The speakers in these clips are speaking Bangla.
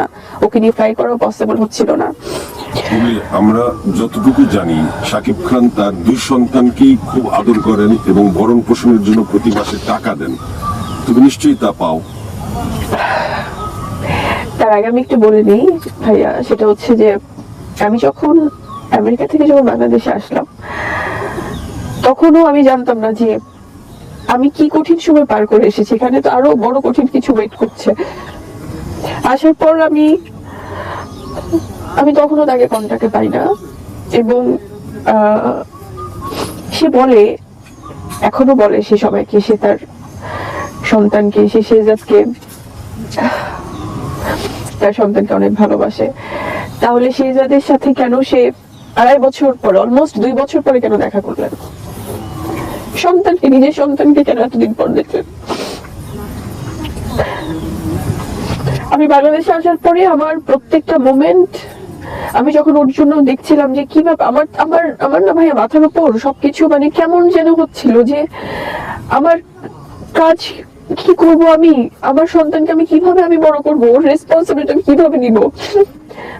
না। ওকে নিয়ে ফ্লাই করা পসিবল হচ্ছিল না। আমরা যতটুকু জানি শাকিব খান তার দুই সন্তানকেই খুব আদর করেন এবং ভরণ পোষণের জন্য প্রতি মাসে টাকা দেন। তুমি নিশ্চয়ই তা পাও। তার আগে আমি একটু বলে নিই ভাইয়া সেটা হচ্ছে যে আমি যখন আমেরিকা থেকে যখন বাংলাদেশে আসলাম তখনও আমি জানতাম না যে আমি কি কঠিন সময় পার করে এসেছি। এখানে তো আরও বড় কঠিন কিছু ওয়েট করছে। আসার পর আমি আমি তখনও তাকে কন্টাক্টে পাই না। এবং সে বলে, এখনও বলে সে সবাইকে, সে তার সন্তানকে, সে শেজাদকে তার সন্তানকে অনেক ভালোবাসে। তাহলে শেহজাদের সাথে কেন সে আড়াই বছর পর অলমোস্ট দুই বছর পরে কেন দেখা করলেন? সন্তানকে, নিজের সন্তানকে কেন এতদিন পর দেখলেন আমি বাংলাদেশে আসার পরে আমার প্রত্যেকটা মোমেন্ট আমি যখন ওর জন্য দেখছিলাম যে কি ব্যাপার, আমার আমার আমার না ভাইয়া মাথার উপর সবকিছু মানে কেমন যেন হচ্ছিল যে আমার কাজ কি করব আমি, আমার সন্তানকে আমি কীভাবে আমি বড় করব, ওর রেসপন্সিবিলিটি আমি কীভাবে নিব?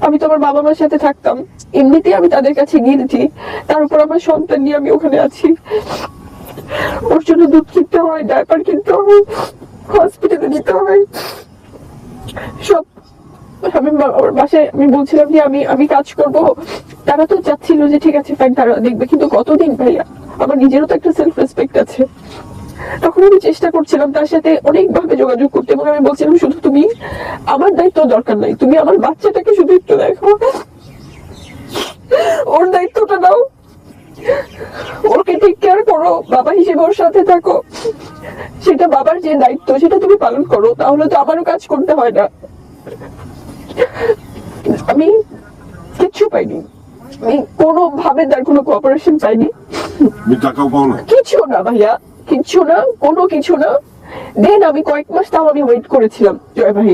আমি তো আমার বাবা মার সাথে থাকতাম, এমনিতেই আমি তাদের কাছে গিয়েছি তার উপর আমার সন্তান নিয়ে আমি ওখানে আছি। ওর জন্য দুধ কিনতে হয় ডায়পার কিনতে হয় হসপিটালে নিতে হয়। সব, আমি ওর বাসায় আমি বলছিলাম যে আমি আমি কাজ করব। তারা তো চাচ্ছিল যে ঠিক আছে ফাইন তারা দেখবে। কিন্তু কতদিন ভাইয়া? আমার নিজেরও তো একটা সেলফ রেসপেক্ট আছে। তখন আমি চেষ্টা করছিলাম তার সাথে অনেকভাবে যোগাযোগ করতে এবং আমি বলছিলাম, শুধু তুমি আমার দায়িত্ব দরকার নাই। তুমি আমার বাচ্চাটাকে শুধু একটু দেখো। ওর দায়িত্বটা করো বাবা হিসেবে ওর সাথে থাকো। সেটা বাবার যে দায়িত্ব সেটা তুমি পালন করো তাহলে তো আমারও কাজ করতে হয় না। আমি কিচ্ছু পাইনি। আমি কোনো ভাবে তার কোনো কোঅপারেশন কিছু না ভাইয়া কিচ্ছু না কোনো কিছু না। দেন আমি কয়েক মাস তাও আমি ওয়েট করেছিলাম জয় ভাই।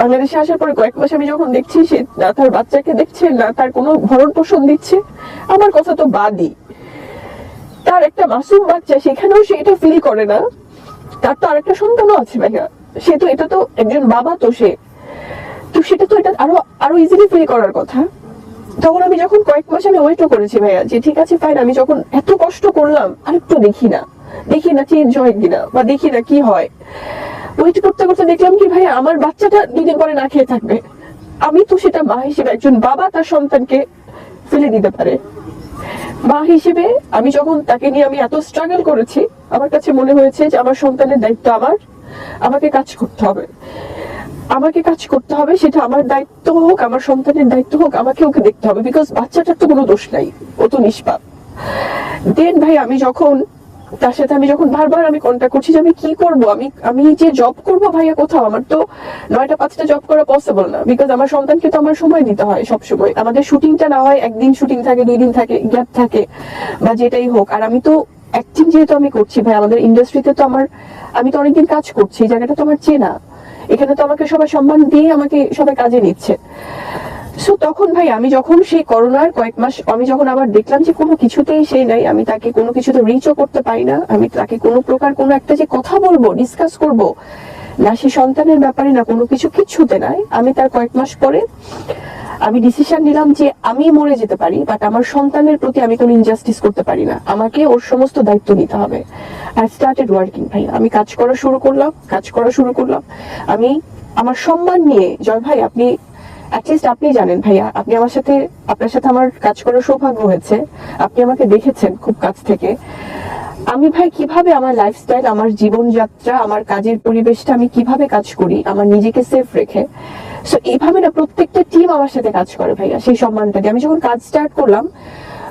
বাংলাদেশে আসার পরে কয়েক মাস আমি যখন দেখছি সে না তার বাচ্চাকে দেখছে না তার কোনো ভরণ পোষণ দিচ্ছে আমার কথা তো বাদই। তার একটা মাসুম বাচ্চা, সেখানেও সে এটা ফিল করে না। তার তো আরেকটা সন্তানও আছে ভাইয়া। সে তো, এটা তো একজন বাবা তো সে। তো সেটা তো এটা আরও আরও ইজিলি ফিল করার কথা। তখন আমি যখন কয়েক মাস আমি ওয়েটও করেছি ভাইয়া, যে ঠিক আছে ফাইন আমি যখন এত কষ্ট করলাম, আরেকটু দেখি না। দেখি না চেঞ্জ হয় কিনা, বা দেখি না কি হয়। ওয়েট করতে করতে দেখলাম কি ভাইয়া, আমার বাচ্চাটা দুদিন পরে না খেয়ে থাকবে। আমি তো সেটা মা হিসেবে একজন বাবা তার সন্তানকে ফেলে দিতে পারে। মা হিসেবে আমি যখন তাকে নিয়ে আমি এত স্ট্রাগল করেছি, আমার কাছে মনে হয়েছে যে আমার সন্তানের দায়িত্ব আমার। আমাকে কাজ করতে হবে। আমাকে কাজ করতে হবে, সেটা আমার দায়িত্ব হোক, আমার সন্তানের দায়িত্ব হোক, আমাকে ওকে দেখতে হবে। বিকজ বাচ্চাটার তো কোনো দোষ নাই। ও তো নিষ্পাপ। দেন ভাই, আমি যখন তার সাথে আমি যখন বারবার আমি কন্ট্যাক্ট করছি যে আমি কি করব? আমি আমি যে জব করব ভাইয়া কোথাও? আমার তো নয়টা পাঁচটা জব করা পসিবল না। বিকজ আমার সন্তানকে তো আমার সময় দিতে হয় সব সময় আমাদের শুটিংটা না হয় একদিন শুটিং থাকে, দুই দিন থাকে গ্যাপ থাকে, বা যেটাই হোক। আর আমি তো অ্যাক্টিং যেহেতু আমি করছি ভাই আমাদের ইন্ডাস্ট্রিতে তো আমার, আমি তো অনেকদিন কাজ করছি, এই জায়গাটা তো আমার চেনা। এখানে তো আমাকে সবাই সম্মান দিয়ে আমাকে সবাই কাজে নিচ্ছে। সো তখন ভাই আমি যখন সেই করোনার কয়েক মাস, আমি যখন আবার দেখলাম যে কোনো কিছুতেই সে নাই, আমি তাকে কোনো কিছুতে রিচও করতে পারি না, আমি তাকে কোনো প্রকার কোনো একটা যে কথা বলব ডিসকাস করব, না সে সন্তানের ব্যাপারে, না কোনো কিছু কিচ্ছুতে নাই। আমি তার কয়েক মাস পরে আমি ডিসিশন নিলাম যে আমি মরে যেতে পারি বাট আমার সন্তানের প্রতি আমি কোনো ইনজাস্টিস করতে পারি না। আমাকে ওর সমস্ত দায়িত্ব নিতে হবে। আই স্টার্টেড ওয়ার্কিং ভাই। আমি কাজ করা শুরু করলাম, কাজ করা শুরু করলাম। আমি আমার সম্মান নিয়ে, জয় ভাই, আপনি অ্যাটলিস্ট আপনি জানেন, ভাইয়া। আপনি আমার সাথে, আপনার সাথে আমার কাজ করার সৌভাগ্য হয়েছে। আপনি আমাকে দেখেছেন খুব কাছ থেকে। আমি, ভাই, কীভাবে আমার লাইফস্টাইল আমার জীবনযাত্রা, আমার কাজের পরিবেশটা আমি কীভাবে কাজ করি, আমার নিজেকে সেফ রেখে? সো এইভাবে না প্রত্যেকটা টিম আমার সাথে কাজ করে, ভাইয়া, সেই সম্মানটা আমি যখন কাজ স্টার্ট করলাম,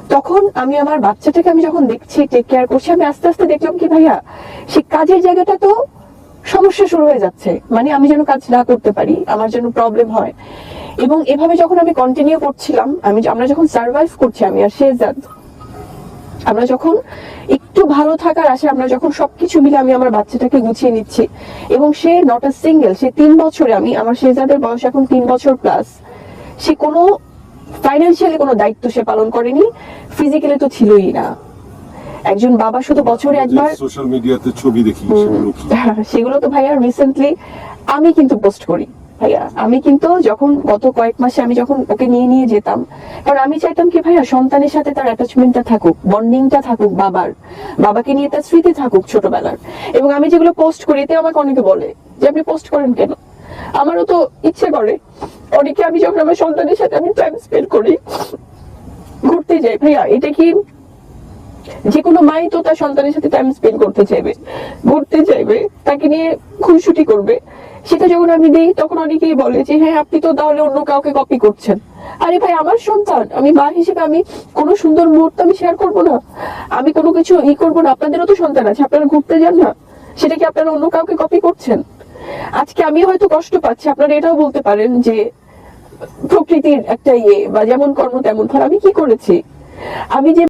তখন আমি আমার বাচ্চাটাকে আমি যখন দেখছি টেক কেয়ার করছি, আমি আস্তে আস্তে দেখলাম কি, ভাইয়া, সেই কাজের জায়গাটা তো সমস্যা শুরু হয়ে যাচ্ছে। মানে আমি যেন কাজ না করতে পারি, আমার যেন প্রবলেম হয়। এবং এভাবে যখন আমি কন্টিনিউ করছিলাম আমি আমরা যখন সার্ভাইভ করছি আমি আর শেজাদ আমরা যখন একটু ভালো থাকার আশে আমরা যখন সবকিছু মিলে আমি আমার বাচ্চাটাকে গুছিয়ে নিচ্ছি এবং সে নট আ সিঙ্গেল সে তিন বছরে আমি আমার শেজাদের বয়স এখন তিন বছর প্লাস সে কোনো ফাইন্যান্সিয়ালি কোনো দায়িত্ব সে পালন করেনি ফিজিক্যালি তো ছিলই না। একজন বাবা শুধু বছরে একবার সোশ্যাল মিডিয়াতে ছবি দেখি সেগুলো তো ভাইয়া রিসেন্টলি আমি কিন্তু পোস্ট করি। ভাইয়া, আমি কিন্তু যখন গত কয়েক মাসে আমি যখন ওকে নিয়ে নিয়ে যেতাম কারণ আমি চাইতাম কি ভাইয়া, সন্তানের সাথে তার অ্যাটাচমেন্টটা থাকুক বন্ডিংটা থাকুক, বাবার, বাবাকে নিয়ে তার স্মৃতি থাকুক ছোটবেলার। এবং আমি যেগুলো পোস্ট করি, এতে আমাকে অনেকে বলে যে, আপনি পোস্ট করেন কেন? আমারও তো ইচ্ছে করে। অনেকে আমি যখন আমার সন্তানের সাথে আমি টাইম স্পেন্ড করি, ঘুরতে যাই, ভাইয়া, এটা কি যে কোনো মাই তো তার সন্তানের সাথে টাইম স্পেন্ড করতে চাইবে, ঘুরতে চাইবে, তাকে নিয়ে খুনসুটি করবে। সেটা যখন আমি দিই, তখন অনেকেই বলে যে হ্যাঁ আপনি তো তাহলে অন্য কাউকে কপি করছেন। আরে ভাই, আমার সন্তান, আমি মা হিসেবে আমি কোনো সুন্দর মুহূর্ত আমি শেয়ার করব না। আমি কোনো কিছু ই করব না। আপনাদেরও তো সন্তান আছে, আপনারা ঘুরতে যান না। সেটা কি আপনারা অন্য কাউকে কপি করছেন? আজকে আমি হয়তো কষ্ট পাচ্ছি, আপনারা এটাও বলতে পারেন যে, প্রকৃতির একটা ইয়ে বা যেমন কর্ম তেমন ফল, আমি কি করেছি? আমি যে